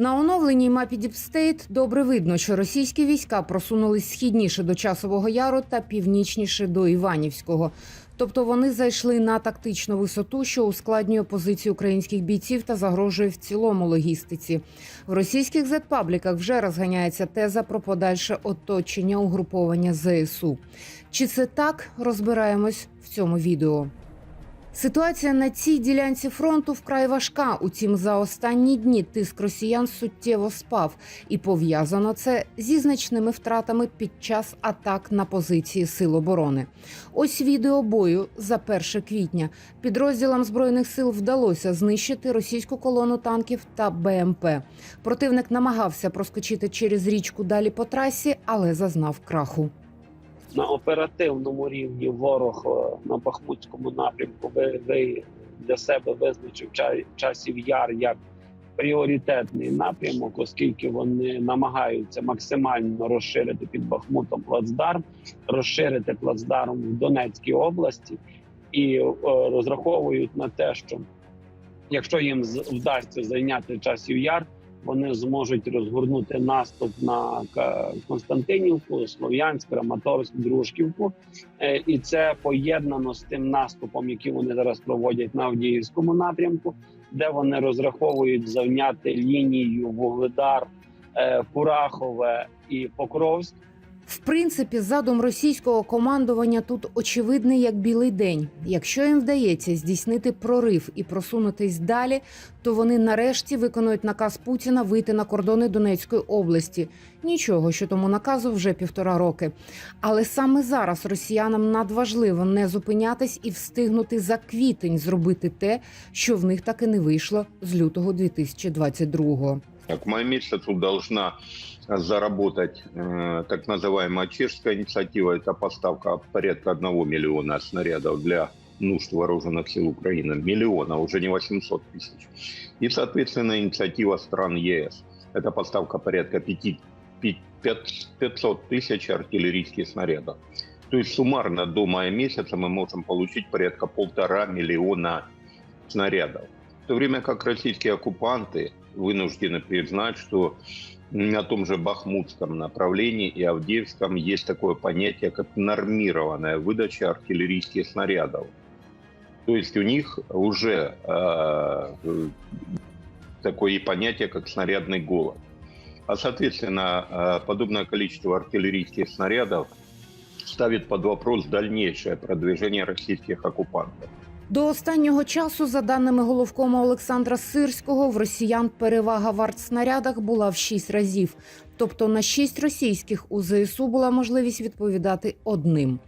На оновленій мапі Діпстейт добре видно, що російські війська просунулись східніше до Часового Яру та північніше до Іванівського. Тобто вони зайшли на тактичну висоту, що ускладнює позицію українських бійців та загрожує в цілому логістиці. В російських зетпабліках вже розганяється теза про подальше оточення угруповання ЗСУ. Чи це так розбираємось в цьому відео? Ситуація на цій ділянці фронту вкрай важка. Утім, за останні дні тиск росіян суттєво спав, і пов'язано це зі значними втратами під час атак на позиції сил оборони. Ось відео бою за 1 квітня. Підрозділам збройних сил вдалося знищити російську колону танків та БМП. Противник намагався проскочити через річку далі по трасі, але зазнав краху. На оперативному рівні ворог е, на Бахмутському напрямку ви, ви для себе визначив ча- часів яр як пріоритетний напрямок, оскільки вони намагаються максимально розширити під Бахмутом плацдарм, розширити плацдарм в Донецькій області і е, розраховують на те, що якщо їм вдасться зайняти часів яр, вони зможуть розгорнути наступ на Константинівку, Слов'янськ, Краматорськ, Дружківку. Е, І це поєднано з тим наступом, який вони зараз проводять на Авдіївському напрямку, де вони розраховують завняти лінію Вугледар, е, Курахове і Покровськ. В принципі, задум російського командування тут очевидний як білий день. Якщо їм вдається здійснити прорив і просунутись далі, то вони нарешті виконують наказ Путіна вийти на кордони Донецької області. Нічого, що тому наказу вже півтора роки. Але саме зараз росіянам надважливо не зупинятись і встигнути за квітень зробити те, що в них так і не вийшло з лютого 2022-го. К маю месяцу должна заработать э, так называемая чешская инициатива. Это поставка порядка 1 миллиона снарядов для нужд вооруженных сил Украины. Миллиона, уже не 800 тысяч. И, соответственно, инициатива стран ЕС. Это поставка порядка 5, 500 тысяч артиллерийских снарядов. То есть суммарно до мая месяца мы можем получить порядка полтора миллиона снарядов. В то время как российские оккупанты вынуждены признать, что на том же Бахмутском направлении и Авдеевском есть такое понятие, как нормированная выдача артиллерийских снарядов. То есть у них уже э, такое понятие, как снарядный голод. А, соответственно, э, подобное количество артиллерийских снарядов ставит под вопрос дальнейшее продвижение российских оккупантов. До останнього часу, за даними головкома Олександра Сирського, в росіян перевага в артснарядах була в шість разів. Тобто на 6 російських у ЗСУ була можливість відповідати одним.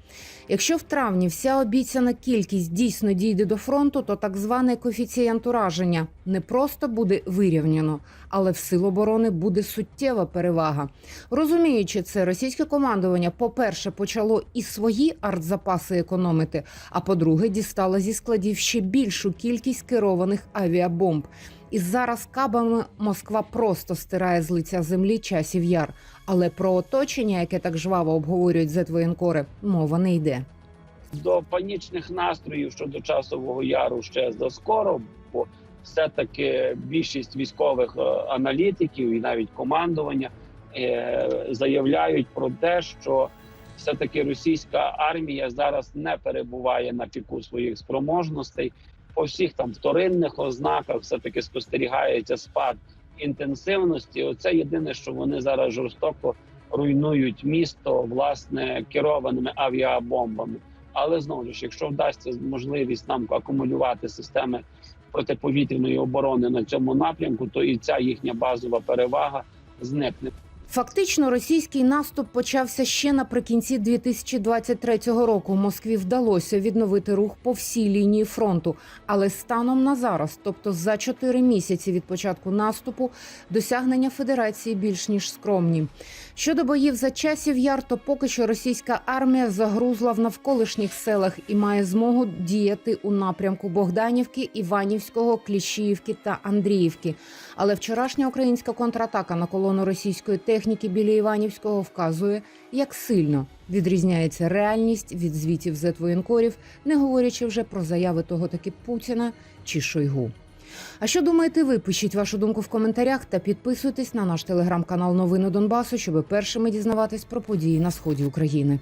Якщо в травні вся обіцяна кількість дійсно дійде до фронту, то так званий коефіцієнт ураження не просто буде вирівняно, але в сил оборони буде суттєва перевага. Розуміючи це, російське командування, по-перше, почало і свої артзапаси економити, а по-друге, дістало зі складів ще більшу кількість керованих авіабомб. І зараз кабами Москва просто стирає з лиця землі часів яр. Але про оточення, яке так жваво обговорюють зетвоєнкори, мова не йде. до панічних настроїв щодо часового яру ще заскоро, бо все-таки більшість військових е, аналітиків і навіть командування е, заявляють про те, що все-таки російська армія зараз не перебуває на піку своїх спроможностей. По всіх там вторинних ознаках все таки спостерігається спад інтенсивності. Оце єдине, що вони зараз жорстоко руйнують місто власне керованими авіабомбами. Але знову ж, якщо вдасться можливість нам акумулювати системи протиповітряної оборони на цьому напрямку, то і ця їхня базова перевага зникне. Фактично, російський наступ почався ще наприкінці 2023 року. Москві вдалося відновити рух по всій лінії фронту, але станом на зараз, тобто за чотири місяці від початку наступу, досягнення федерації більш ніж скромні. Щодо боїв за часів яр, то поки що російська армія загрузла в навколишніх селах і має змогу діяти у напрямку Богданівки, Іванівського, Кліщіївки та Андріївки. Але вчорашня українська контратака на колону російської техніки біля Іванівського вказує, як сильно відрізняється реальність від звітів зетвоєнкорів, не говорячи вже про заяви того таки Путіна чи Шойгу. А що думаєте ви? Пишіть вашу думку в коментарях та підписуйтесь на наш телеграм-канал Новини Донбасу, щоб першими дізнаватись про події на сході України.